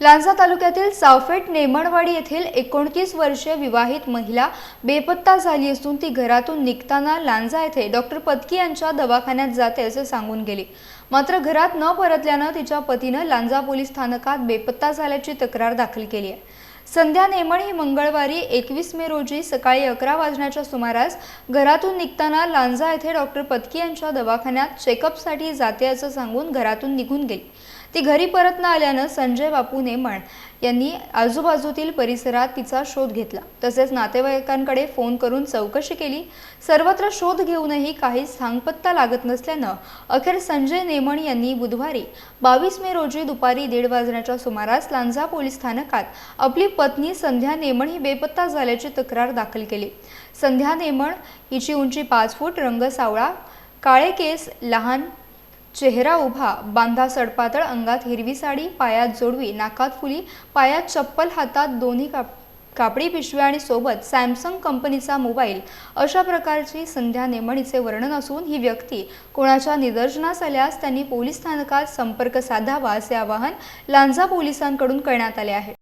लांजा तालुक्यातील सावफेट नेमणवाडी येथील एकोणतीस वर्षीय विवाहित महिला बेपत्ता झाली असून ती घरातून निघताना लांजा येथे डॉक्टर पत्की यांच्या दवाखान्यात जाते असे सांगून गेली. मात्र घरात न परतल्यानं तिच्या पतीनं लांजा पोलीस स्थानकात बेपत्ता झाल्याची तक्रार दाखल केली आहे. संध्या नेमण ही मंगळवारी एकवीस मे रोजी सकाळी अकरा वाजण्याच्या सुमारास घरातून निघताना लांजा येथे डॉक्टर पत्की यांच्या दवाखान्यात चेकअपसाठी जाते असं सांगून घरातून निघून गेली. ती घरी परत न आल्यानं संजय बापू नेमण यांनी आजूबाजूतील परिसरात तिचा शोध घेतला. तसेच नातेवाईकांकडे फोन करून चौकशी केली. सर्वत्र शोध घेऊनही काही सांगपत्ता लागत नसल्यानं अखेर संजय नेमण यांनी बुधवारी बावीस मे रोजी दुपारी दीड वाजण्याच्या सुमारास लांजा पोलीस स्थानकात आपली पत्नी संध्या नेमण ही बेपत्ता झाल्याची तक्रार दाखल केली. संध्या नेमण हिची उंची पाच फूट रंग सावळा काळे केस लहान चेहरा उभा बांधा सडपातळ अंगात हिरवी साडी पायात जोडवी नाकात फुली पायात चप्पल हातात दोन्ही काप कापडी पिशव्या आणि सोबत सॅमसंग कंपनीचा मोबाईल. अशा प्रकारची संध्या नेमणीचे वर्णन असून ही व्यक्ती कोणाच्या निदर्शनास आल्यास त्यांनी पोलीस स्थानकात संपर्क साधावा असे आवाहन लांजा पोलिसांकडून करण्यात आले आहे.